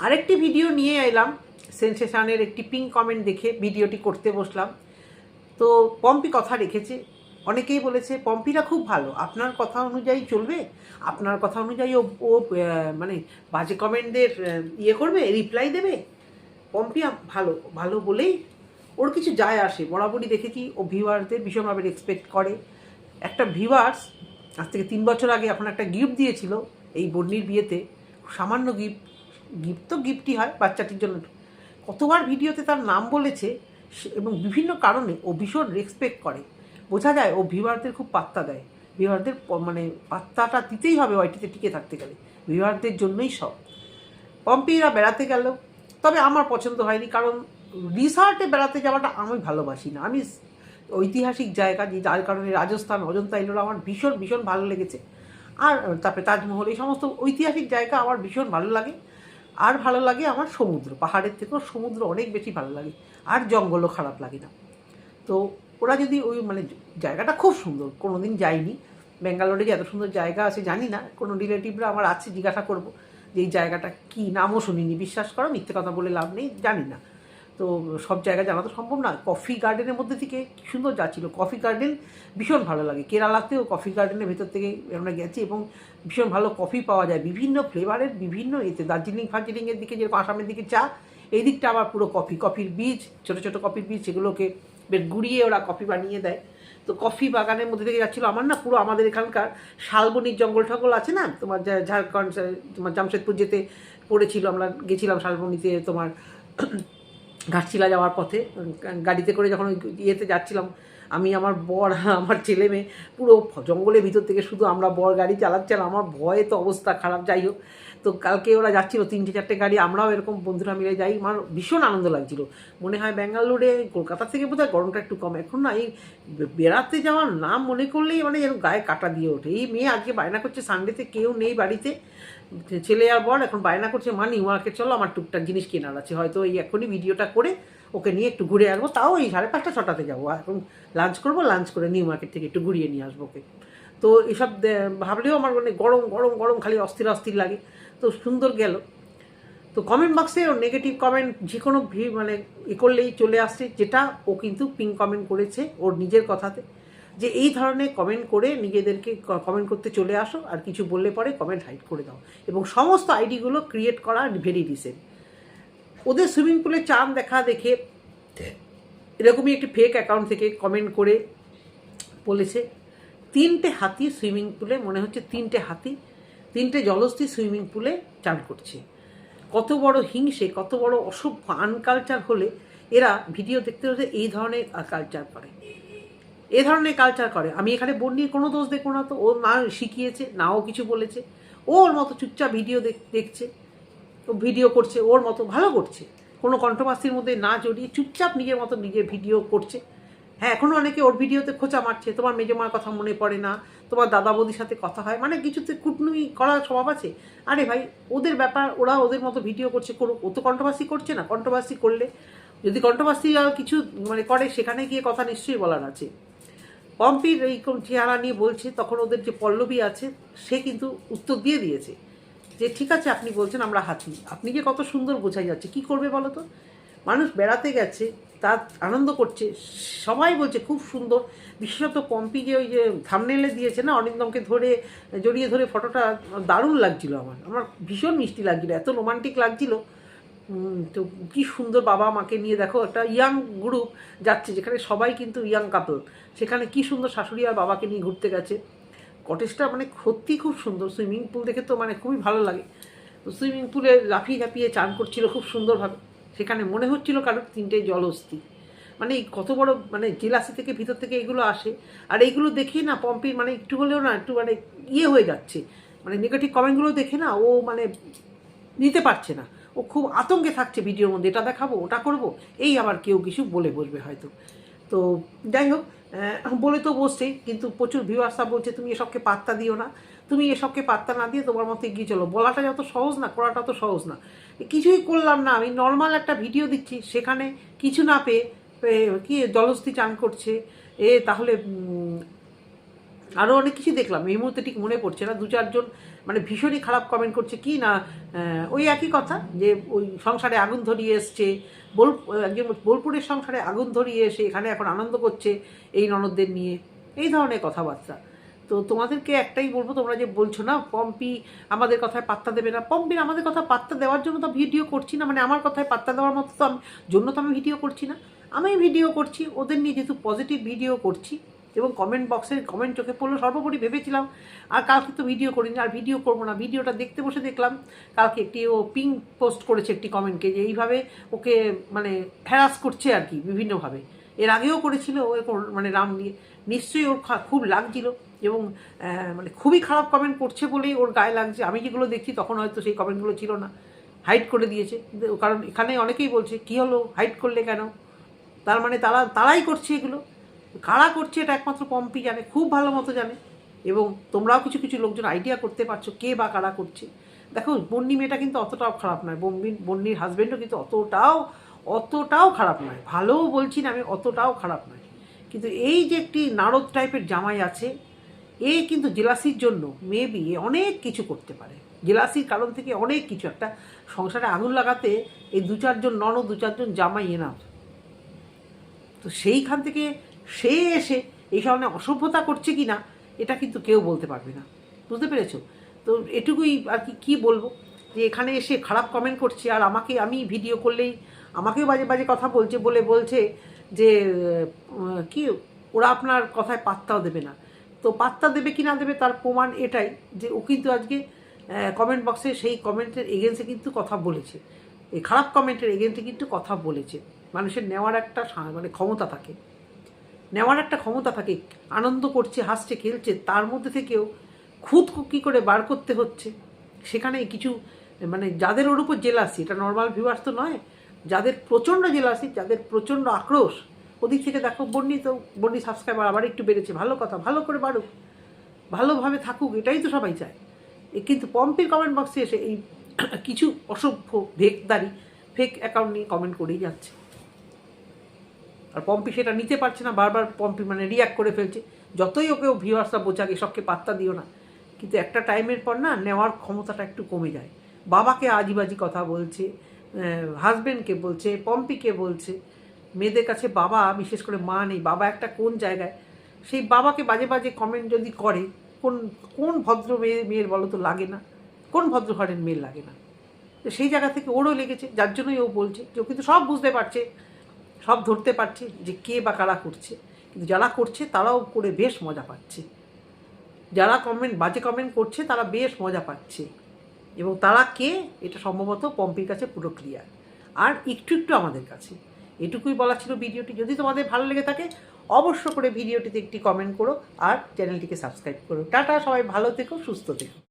আরেকটি ভিডিও নিয়ে এলাম। সেন্সেশনের একটি পিঙ্ক কমেন্ট দেখে ভিডিওটি করতে বসলাম। তো পম্পি কথা রেখেছে। অনেকেই বলেছে পম্পিরা খুব ভালো। আপনার কথা অনুযায়ী চলবে। আপনার কথা অনুযায়ী ও মানে বাজে কমেন্টদের ইয়ে করবে রিপ্লাই দেবে। পম্পি ভালো ভালো বলেই ওর কিছু যায় আসে। বরাবরই দেখেছি ও ভিউয়ারদের ভীষণভাবে রেসপেক্ট করে। একটা ভিউয়ার্স আজ থেকে তিন বছর আগে এখন একটা গিফট দিয়েছিল এই বন্নির বিয়েতে। সামান্য গিফট গিফট তো গিফটই হয় বাচ্চাটির জন্য। কতবার ভিডিওতে তার নাম বলেছে এবং বিভিন্ন কারণে ও ভীষণ রেসপেক্ট করে। বোঝা যায় ও ভিভারদের খুব পাত্তা দেয়। ভিভারদের মানে পাত্তাটা দিতেই হবে ওয়াইটিতে টিকে থাকতে গেলে। ভিভারদের জন্যই সব। পম্পিরা বেড়াতে গেল। তবে আমার পছন্দ হয়নি কারণ রিসর্টে বেড়াতে যাওয়াটা আমি ভালোবাসি না। আমি ঐতিহাসিক জায়গা যে যার কারণে রাজস্থান অজন্তা এগুলো আমার ভীষণ ভীষণ ভালো লেগেছে। আর তারপরে তাজমহল এই সমস্ত ঐতিহাসিক জায়গা আমার ভীষণ ভালো লাগে। আর ভালো লাগে আমার সমুদ্র, পাহাড়ের থেকেও সমুদ্র অনেক বেশি ভালো লাগে, আর জঙ্গলও খারাপ লাগে না। তো ওরা যদি ওই মানে জায়গাটা খুব সুন্দর কোনো দিন যায়নি ব্যাঙ্গালোরে যে এত সুন্দর জায়গা আছে জানি না, কোনো রিলেটিভরা আমার আছে জিজ্ঞাসা করব যে এই জায়গাটা কী, নামও শুনিনি, বিশ্বাস করো, মিথ্যে কথা বলে লাভ নেই, জানি না। তো সব জায়গা জানা তো সম্ভব না। কফি গার্ডেনের মধ্যে থেকে সুন্দর যাচ্ছিল। কফি গার্ডেন ভীষণ ভালো লাগে। কেরালাতেও কফি গার্ডেনের ভেতর থেকে আমরা গেছি এবং ভীষণ ভালো কফি পাওয়া যায়। বিভিন্ন ফ্লেভারের বিভিন্ন এতে দার্জিলিং ফার্জিলিংয়ের দিকে যেরকম আসামের দিকে চা, এই দিকটা আবার পুরো কফি কফির বীজ ছোটো ছোটো কফির বীজ সেগুলোকে বেশ গুঁড়িয়ে ওরা কফি বানিয়ে দেয়। তো কফি বাগানের মধ্যে থেকে যাচ্ছিল আমার না পুরো আমাদের এখানকার শালবনির জঙ্গল টঙ্গল আছে না? তোমার ঝাড়খণ্ড, তোমার জামশেদপুর যেতে পড়েছিল। আমরা গেছিলাম শালবনিতে তোমার ঘাটশিলা যাওয়ার পথে গাড়িতে করে যখন ইয়েতে যাচ্ছিলাম, আমি আমার বর, আমার ছেলে মেয়ে, পুরো জঙ্গলের ভিতর থেকে শুধু আমরা বর গাড়ি চালাচ্ছিলাম, আমার ভয়ে তো অবস্থা খারাপ, যাই হোক। তো কালকে ওরা যাচ্ছিল, তিনটে, চারটে গাড়ি, আমরাও এরকম বন্ধুরা মিলে যাই, আমার ভীষণ আনন্দ লাগছিল। মনে হয় ব্যাঙ্গালোরে, কলকাতা থেকে বোধহয় গরমটা একটু কম। এখন না, এই বেড়াতে যাওয়ার নাম মনে করলেই মানে যেন গায়ে কাটা দিয়ে ওঠে। এই মেয়ে আজকে বায়না করছে সানডেতে কেউ নেই বাড়িতে। ছেলে আর বর এখন বায়না করছে মা নিউ চলো, আমার টুকটাক জিনিস কেনার আছে। হয়তো এই এখনই ভিডিওটা করে ওকে নিয়ে একটু ঘুরে আসব। তাও এই সাড়ে পাঁচটা ছটাতে যাব। এখন লাঞ্চ করব লাঞ্চ করে নিউ মার্কেট থেকে একটু ঘুরিয়ে নিয়ে আসব ওকে। তো এসব ভাবলেও আমার মানে গরম গরম গরম, খালি অস্থির অস্থির লাগে। তো সুন্দর গেল। তো কমেন্ট বক্সে ওর নেগেটিভ কমেন্ট যে কোনো ভি মানে এ করলেই চলে আসছে। যেটা ও কিন্তু পিঙ্ক কমেন্ট করেছে ওর নিজের কথাতে। যে এই ধরনের কমেন্ট করে নিজেদেরকে কমেন্ট করতে চলে আসো আর কিছু বললে পরে কমেন্ট হাইড করে দাও। এবং সমস্ত আইডিগুলো ক্রিয়েট করা ভেরি রিসেন্ট ওদের সুইমিং পুলে চান দেখা দেখে এরকমই একটি ফেক অ্যাকাউন্ট থেকে কমেন্ট করে বলেছে তিনটে হাতি সুইমিং পুলে মনে হচ্ছে তিনটে হাতি তিনটে জলস্থি সুইমিং পুলে চান করছে। কত বড় হিংসে কত বড় অসভ্য আনকালচার হলে এরা ভিডিও দেখতে হচ্ছে এই ধরনের কালচার করে। এ ধরনের কালচার করে। আমি এখানে বন্যির কোনো দোষ দেখব না তো। ও না শিখিয়েছে, নাও কিছু বলেছে। ও ওর মতো চুপচাপ ভিডিও দেখ- দেখছে, ও ভিডিও করছে, ওর মতো ভালো করছে। কোনো কণ্ঠবাস্তির মধ্যে না জড়িয়ে চুপচাপ নিজের মতো নিজের ভিডিও করছে। হ্যাঁ এখনও অনেকে ওর ভিডিওতে খোঁচা মারছে, তোমার মেজমার কথা মনে পড়ে না, তোমার দাদা বৌদির সাথে কথা হয় মানে কিছুতে কুটনুমি করার স্বভাব আছে। আরে ভাই, ওদের ব্যাপার, ওরা ওদের মতো ভিডিও করছে, করুক। ও তো কণ্ঠবাসী করছে না কণ্ঠবাসী করলে। যদি আর কিছু মানে করে, সেখানে গিয়ে কথা নিশ্চয়ই বলার আছে। পম্পির এই চেহারা নিয়ে বলছে, তখন ওদের যে পল্লবী আছে, সে কিন্তু উত্তর দিয়ে দিয়েছে যে, ঠিক আছে, আপনি বলছেন আমরা হাতি। আপনি যে কত সুন্দর বোঝাই যাচ্ছে। কি করবে বলো তো? মানুষ বেড়াতে গেছে, তার আনন্দ করছে। সবাই বলছে, খুব সুন্দর। বিশেষত পম্পি যে ওই যে থামনেলে দিয়েছে না অরিন্দমকে ধরে, জড়িয়ে ধরে ফটোটা দারুণ লাগছিল আমার। আমার ভীষণ মিষ্টি লাগছিল, এত রোমান্টিক লাগছিল। তো কি সুন্দর বাবা মাকে নিয়ে দেখো, একটা ইয়াং গ্রুপ যাচ্ছে, যেখানে সবাই কিন্তু ইয়াং কাপল সেখানে কি সুন্দর শাশুড়ি আর বাবাকে নিয়ে ঘুরতে গেছে। কটেজটা মানে সত্যি খুব সুন্দর। সুইমিং পুল দেখে তো মানে খুবই ভালো লাগে। সুইমিং পুলে লাফিয়ে ঝাঁপিয়ে চান করছিল খুব সুন্দরভাবে। সেখানে মনে হচ্ছিল কারোর তিনটে জলস্থি মানে এই কত বড় মানে জেলাসি থেকে ভিতর থেকে এগুলো আসে। আর এইগুলো দেখে না পম্পির মানে একটু হলেও না, একটু মানে ইয়ে হয়ে যাচ্ছে। মানে নেগেটিভ কমেন্টগুলো দেখে না ও মানে নিতে পারছে না। ও খুব আতঙ্কে থাকছে ভিডিওর মধ্যে, এটা দেখাবো, ওটা করব, এই আবার কেউ কিছু বলে বসবে হয়তো। তো যাই হোক বলে তো বসছেই কিন্তু প্রচুর ভিউয়ার্সরা বলছে, তুমি এসবকে পাত্তা দিও না, তুমি এসবকে পাত্তা না দিয়ে তোমার মতো এগিয়ে চলো। বলাটা যত সহজ না, করাটা তো সহজ না। কিছুই করলাম না, আমি নর্মাল একটা ভিডিও দিচ্ছি, সেখানে কিছু না পেয়ে কি জলস্থি চান করছে, এ তাহলে আরও অনেক কিছু দেখলাম। এই মুহূর্তে ঠিক মনে পড়ছে না। দু চারজন মানে ভীষণই খারাপ কমেন্ট করছে। কি না ওই একই কথা যে ওই সংসারে আগুন ধরিয়ে এসছে। বোল, একজন বোলপুরের সংসারে আগুন ধরিয়ে এসে এখানে এখন আনন্দ করছে এই ননদদের নিয়ে। এই ধরনের কথাবার্তা। তো তোমাদেরকে একটাই বলব, তোমরা যে বলছো না, পম্পি আমাদের কথায় পাত্তা দেবে না। পম্পির আমাদের কথা পাত্তা দেওয়ার জন্য তো ভিডিও করছি না। মানে আমার কথায় পাত্তা দেওয়ার মতো তো আমি, জন্য তো আমি ভিডিও করছি না। আমি ভিডিও করছি, ওদের নিয়ে যেহেতু পজিটিভ ভিডিও করছি এবং কমেন্ট বক্সের কমেন্ট চোখে পড়ল। সর্বোপরি ভেবেছিলাম, আর কালকে তো ভিডিও করিনি, আর ভিডিও করব না। ভিডিওটা দেখতে বসে দেখলাম, কালকে একটি ও পিং পোস্ট করেছে একটি কমেন্টকে যে এইভাবে ওকে মানে হ্যারাস করছে আর কি, বিভিন্নভাবে। এর আগেও করেছিল, ও মানে রাম নিয়ে নিশ্চয়ই ওর খুব লাগছিল এবং মানে খুবই খারাপ কমেন্ট করছে বলেই ওর গায়ে লাগছে। আমি যেগুলো দেখছি তখন হয়তো সেই কমেন্টগুলো ছিল না। হাইড করে দিয়েছে। কারণ এখানে অনেকেই বলছে, কী হলো? হাইড করলে কেন? তার মানে তারা, তারাই করছে এগুলো। কারা করছে এটা একমাত্র পম্পি জানে, খুব ভালো মতো জানে। এবং তোমরাও কিছু কিছু লোকজন আইডিয়া করতে পারছ কে বা কারা করছে। দেখো, বন্নি মেয়েটা কিন্তু অতটাও খারাপ নয় বন্নির বন্নির হাজব্যান্ডও কিন্তু অতটাও অতটাও খারাপ নয়। ভালোও বলছি না, আমি অতটাও খারাপ নয়। কিন্তু এই যে একটি নারদ টাইপের জামাই আছে, এ কিন্তু জেলাসির জন্য মেবি অনেক কিছু করতে পারে। জেলাসির কারণ থেকে অনেক কিছু। একটা সংসারে আগুন লাগাতে এই দু চারজন ননদ, দু চারজন জামাই এনাফ তো সেইখান থেকে সে এসে এই কারণে অসভ্যতা করছে কি না এটা কিন্তু কেউ বলতে পারবে না। বুঝতে পেরেছ? তো এটুকুই আর কি, কী বলব? যে এখানে এসে খারাপ কমেন্ট করছে, আর আমাকে, আমি ভিডিও করলেই আমাকেও বাজে বাজে কথা বলছে বলে বলছে যে কি, ওরা আপনার কথায় পাত্তাও দেবে না। তো পাত্তা দেবে কি না দেবে তার প্রমাণ এটাই যে ও কিন্তু আজকে কমেন্ট বক্সে সেই কমেন্টের এগেন্সে কিন্তু কথা বলেছে। এই খারাপ কমেন্টের এগেন্সে কিন্তু কথা বলেছে। মানুষের নেওয়ার একটা মানে ক্ষমতা থাকে। নেওয়ার একটা ক্ষমতা থাকে, আনন্দ করছে, হাসছে, খেলছে, তার মধ্যে থেকেও খুদ কী করে বার করতে হচ্ছে? সেখানে কিছু মানে যাদের ওর উপর জেলাসি এটা নর্মাল ভিউয়ার্স তো নয়, যাদের প্রচণ্ড জেলাসি যাদের প্রচণ্ড আক্রোশ, ওদিক থেকে দেখো বন্যি তো বন্যি সাবস্ক্রাইবার আবার একটু বেড়েছে, ভালো কথা, ভালো করে বাড়ুক, ভালোভাবে থাকুক, এটাই তো সবাই চায়। কিন্তু পম্পির কমেন্ট বক্সে এসে এই কিছু অসভ্য ভেকদারি ফেক অ্যাকাউন্ট নিয়ে কমেন্ট করেই যাচ্ছে। আর পম্পি সেটা নিতে পারছে না, বারবার পম্পি মানে রিয়াক্ট করে ফেলছে। যতই ওকে ভিউয়ার্সরা বোঝাক, এসবকে পাত্তা দিও না। কিন্তু একটা টাইমের পর না, নেওয়ার ক্ষমতাটা একটু কমে যায়। বাবাকে আজিবাজি কথা বলছে হাজবেন্ডকে বলছে পম্পিকে বলছে। মেয়েদের কাছে বাবা, বিশেষ করে মা নেই, বাবা একটা কোন জায়গায়? সেই বাবাকে বাজে বাজে কমেন্ট যদি করে, কোন কোন ভদ্র মেয়ে, মেয়ের বলো তো লাগে না? কোন ভদ্র ঘরের মেয়ের লাগে না? তো সেই জায়গা থেকে ওরও লেগেছে, যার জন্যই ও বলছে। ও কিন্তু সব বুঝতে পারছে। সব ধরতে পারছে যে কে বা কারা করছে। কিন্তু যারা করছে তারাও করে বেশ মজা পাচ্ছে। যারা কমেন্ট বাজে কমেন্ট করছে তারা বেশ মজা পাচ্ছে। এবং তারা কে? এটা সম্ভবত পম্পির কাছে পুরো ক্লিয়ার আর একটু একটু আমাদের কাছে। এটুকুই বলা ছিল ভিডিওটি। যদি তোমাদের ভালো লেগে থাকে, অবশ্য করে ভিডিওটিতে একটি কমেন্ট করো আর চ্যানেলটিকে সাবস্ক্রাইব করো। টাটা, সবাই ভালো থেকো, সুস্থ থেকো।